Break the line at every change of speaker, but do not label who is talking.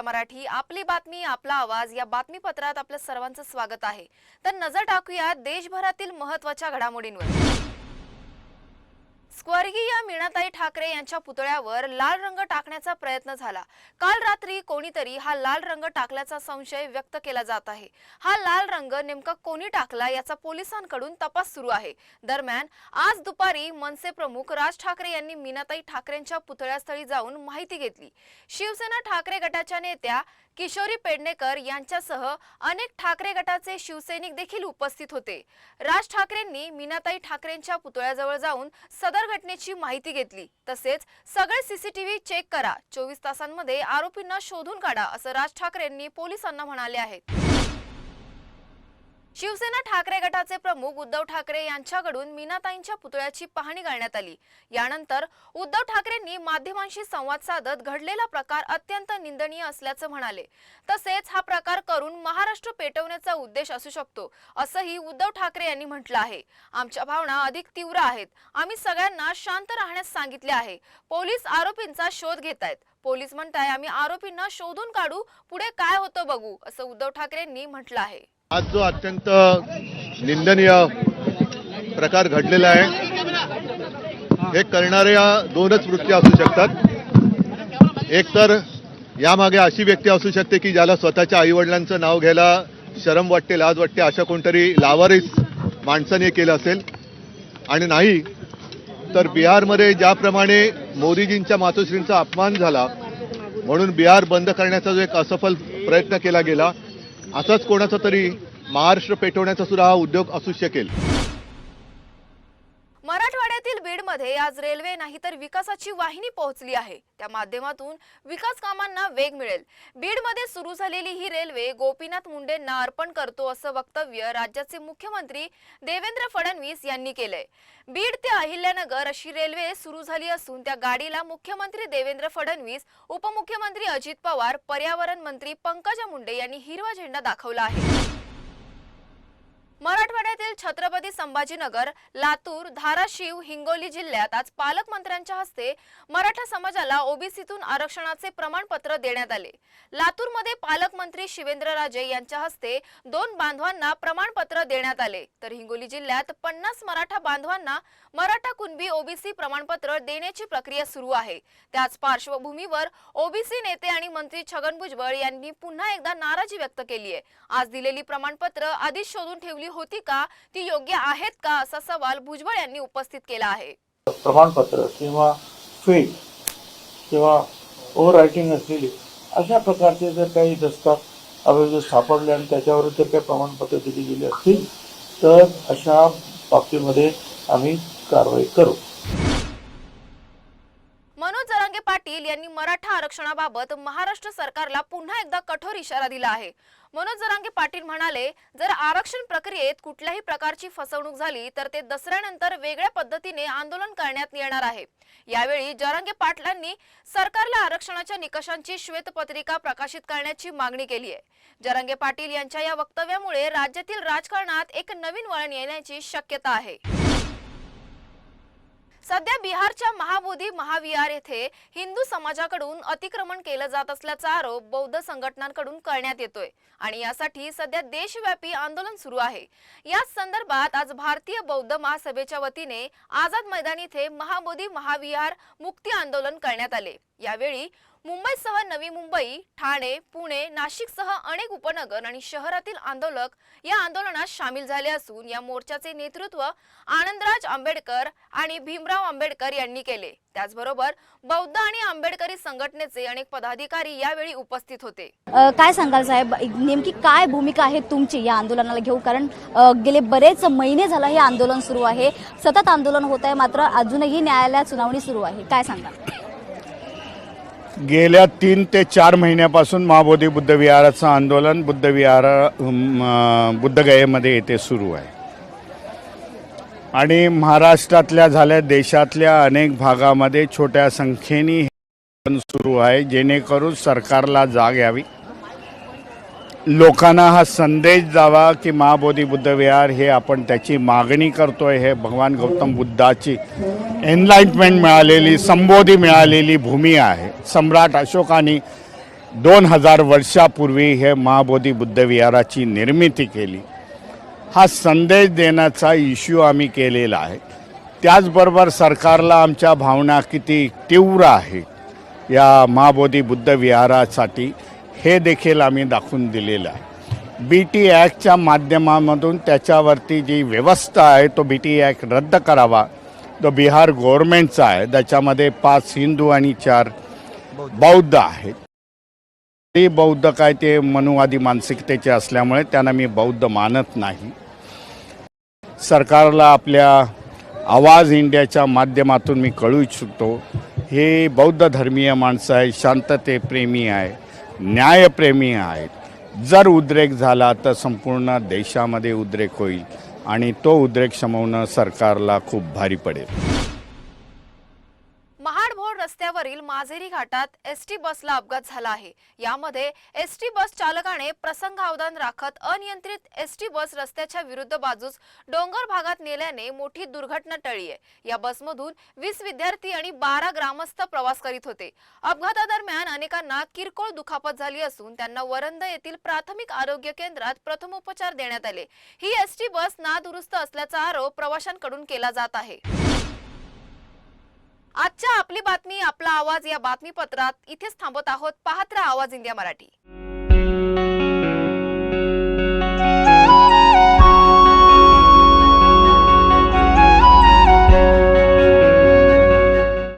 India Marathi आपली बातमी आपला आवाज या बातमीपत्रात आपल्या सर्वांचं स्वागत आहे. तर नजर टाकूया देशभरातील महत्त्वाच्या घडामोडींवर. स्वर्गीय मीनाताई ठाकरे यांच्या पुतळ्यावर लाल रंग टाकण्याचा प्रयत्न झाला. काल रात्री कोणीतरी हा लाल रंग टाकल्याचा संशय व्यक्त केला जात आहे. हा लाल रंग नेमका कोणी टाकला याचा पोलिसांकडून तपास सुरू आहे. दरम्यान आज दुपारी मनसे प्रमुख राज ठाकरे यांनी मीनाताई ठाकरेंच्या पुतळ्यास्थळी जाऊन माहिती घेतली. शिवसेना ठाकरे गटाच्या नेत्या किशोरी पेडणेकर यांच्यासह अनेक ठाकरे गटाचे शिवसैनिक देखील उपस्थित होते. राज ठाकरेंनी मीनाताई ठाकरेंच्या पुतळ्याजवळ जाऊन सदर घटनेची माहिती घेतली. तसेच सगळे सीसीटीव्ही चेक करा. चोवीस तासांमध्ये आरोपींना शोधून काढा असं राज ठाकरेंनी पोलिसांना म्हणाले आहेत शिवसेना ठाकरे गटाचे प्रमुख उद्धव ठाकरे यांच्याकडून मीनाताईंच्या पुतळ्याची पाहणी करण्यात आली. यानंतर उद्धव ठाकरेंनी माध्यमांशी संवाद साधत घडलेला प्रकार अत्यंत निंदनीय असल्याचं म्हणाले. तसेच हा प्रकार करून महाराष्ट्र पेटवण्याचा उद्देश असू शकतो असंही उद्धव ठाकरे यांनी म्हटलं आहे. आमच्या भावना अधिक तीव्र आहेत. आम्ही सगळ्यांना शांत राहण्यास सांगितले आहे. पोलीस आरोपींचा शोध घेत आहेत. पोलीस म्हणताय आम्ही आरोपींना शोधून काढू पुढे काय होतं बघू असं उद्धव ठाकरेंनी म्हटलं आहे.
आज जो अत्यंत निंदनीय प्रकार घडलेला आहे हे करणाऱ्या दोनच वृत्ती असू शकतात. एक तर यामागे अशी व्यक्ती असू शकते की ज्याला स्वतःच्या आईवडिलांचं नाव घ्यायला शरम वाटते लाज वाटते अशा कोणतरी लावारीस माणसाने केलं असेल. आणि नाही तर बिहारमध्ये ज्याप्रमाणे मोदीजींच्या मातोश्रींचा अपमान झाला म्हणून बिहार बंद करण्याचा जो एक असफल प्रयत्न केला गेला असाच कोणाचा तरी महाराष्ट्र पेटवण्याचा सुद्धा हा उद्योग असू शकेल.
मध्ये आज रेल्वे नाही तर विकासाची वाहिनी पोहोचली आहे. त्या माध्यमातून विकास कामांना वेग मिळेल. बीडमध्ये सुरू झालेली ही रेल्वे गोपीनाथ मुंडेंना अर्पण करतो असं वक्तव्य राज्याचे मुख्यमंत्री देवेंद्र फडणवीस यांनी केलंय. बीड ते अहिल्यानगर अशी रेल्वे सुरू झाली असून त्या गाडीला मुख्यमंत्री देवेंद्र फडणवीस उपमुख्यमंत्री अजित पवार पर्यावरण मंत्री पंकजा मुंडे यांनी हिरवा झेंडा दाखवला आहे. मराठवाड्यातील छत्रपती संभाजीनगर लातूर धाराशिव हिंगोली जिल्ह्यात आज पालकमंत्र्यांच्या हस्ते मराठा समाजाला ओबीसीतून आरक्षणाचे प्रमाणपत्र देण्यात आले. लातूरमध्ये पालकमंत्री शिवेंद्रराजे यांच्या हस्ते दोन बांधवांना प्रमाणपत्र देण्यात आले. तर हिंगोली जिल्ह्यात पन्नास मराठा बांधवांना मराठा कुणबी ओबीसी प्रमाणपत्र देण्याची प्रक्रिया सुरू आहे. त्याच पार्श्वभूमीवर ओबीसी नेते आणि मंत्री छगन भुजबळ यांनी पुन्हा एकदा नाराजी व्यक्त केली आहे. आज दिलेली प्रमाणपत्र आधीच शोधून ठेवली होती का? ती योग्य आहेत का? असा सवाल भुजबळ यांनी उपस्थित केला आहे.
प्रमाणपत्र किंवा फेक किंवा ओव्हर रायटिंग असलेली अशा प्रकारचे जर काही दस्तावेज सापडले आणि त्याच्यावर जर काही प्रमाणपत्र दिली गेली असतील तर अशा बाबतीमध्ये आम्ही कारवाई करू.
मराठा आरक्षणाबाबत महाराष्ट्र सरकारला पुन्हा एकदा कठोर इशारा दिला आहे. मनोज जरांगे पाटील म्हणाले जर आरक्षण प्रक्रियेत कुठल्याही प्रकारची फसवणूक झाली तर ते दसऱ्यानंतर वेगळ्या पद्धतीने आंदोलन करण्यात येणार आहे. यावेळी जरांगे पाटलांनी सरकारला आरक्षणाच्या निकषांची श्वेतपत्रिका प्रकाशित करण्याची मागणी केली आहे. जरांगे पाटील यांच्या या वक्तव्यामुळे राज्यातील राजकारणात एक नवीन वळण येण्याची शक्यता आहे. सध्या बिहारच्या महाबोधी महाविहार येथे हिंदू समाजाकडून अतिक्रमण केलं जात असल्याचा आरोप बौद्ध संघटनांकडून करण्यात येतोय. आणि यासाठी सध्या देशव्यापी आंदोलन सुरू आहे. याच संदर्भात आज भारतीय बौद्ध महासभेच्या वतीने आझाद मैदान इथे महाबोधी महाविहार मुक्ती आंदोलन करण्यात आले. यावेळी मुंबईसह नवी मुंबई ठाणे पुणे नाशिकसह अनेक उपनगर आणि शहरातील आंदोलक या आंदोलनात सामील झाले असून या मोर्चाचे नेतृत्व आनंदराज आंबेडकर आणि भीमराव आंबेडकर यांनी केले. त्याचबरोबर बौद्ध आणि आंबेडकरी संघटनेचे अनेक पदाधिकारी यावेळी उपस्थित होते.
काय सांगाल साहेब? नेमकी काय भूमिका आहे तुमची या आंदोलनाला घेऊ कारण गेले बरेच महिने झालं हे आंदोलन सुरू आहे. सतत आंदोलन होत आहे मात्र अजूनही न्यायालयात सुनावणी सुरू आहे. काय सांगाल?
गेल्या तीन ते चार महिन्यापासून महाबोधी बुद्ध विहाराचं आंदोलन बुद्ध विहार बुद्धगयेमध्ये येथे सुरू आहे. आणि महाराष्ट्रातल्या झाल्या देशातल्या अनेक भागामध्ये छोट्या संख्येने सुरू आहे जेणेकरून सरकारला जाग यावी. लोकांना हा संदेश जावा की महाबोधी बुद्ध विहार हे आपण त्याची मागणी करतोय हे भगवान गौतम बुद्धाची एनलाइटमेंट मिळालेली संबोधी मिळालेली भूमी आहे. सम्राट अशोकाने दोन हजार वर्षापूर्वी हे महाबोधी बुद्ध विहाराची निर्मिती केली. हा संदेश देण्याचा इश्यू आम्ही केलेला आहे. त्याचबरोबर सरकारला आमच्या भावना किती तीव्र आहे या महाबोधी बुद्ध विहारासाठी हे देखील आम्ही दाखवून दिलेलं आहे. बी टी ॲक्टच्या माध्यमामधून त्याच्यावरती जी व्यवस्था आहे तो बी टी ॲक्ट रद्द करावा. तो बिहार गव्हर्मेंटचा आहे. त्याच्यामध्ये पाच हिंदू आणि चार बौद्ध आहेत. ते बौद्ध काय ते मनुवादी मानसिकतेचे असल्यामुळे त्यांना मी बौद्ध मानत नाही. सरकारला आपल्या आवाज इंडियाच्या माध्यमातून मी कळू इच्छितो. हे बौद्ध धर्मीय माणसं आहे शांततेप्रेमी आहे न्यायप्रेमी आहेत. जर उद्रेक झाला तर संपूर्ण देशामध्ये उद्रेक होईल आणि तो उद्रेक शमवणं सरकारला खूप भारी पडेल.
जिल्ह्यातील माझेरी घाटात एसटी बसला अपघात झाला आहे. यामध्ये एसटी बस चालकाने प्रसंगावधान राखत अनियंत्रित एसटी बस रस्त्याच्या विरुद्ध बाजूस डोंगर भागात नेल्याने मोठी दुर्घटना टळली आहे. या बसमधून वीस विद्यार्थी आणि बारा ग्रामस्थ प्रवास करीत होते. अपघातादरम्यान अनेकांना किरकोळ दुखापत झाली असून त्यांना वरंद येथील प्राथमिक आरोग्य केंद्रात प्रथमोपचार देण्यात आले. ही एसटी बस नादुरुस्त असल्याचा आरोप प्रवाशांकडून केला जात आहे. आजच्या आपली बातमी आपला आवाज या बातमीपत्रात इथेच थांबत आहोत. पाहत राहा आवाज इंडिया मराठी.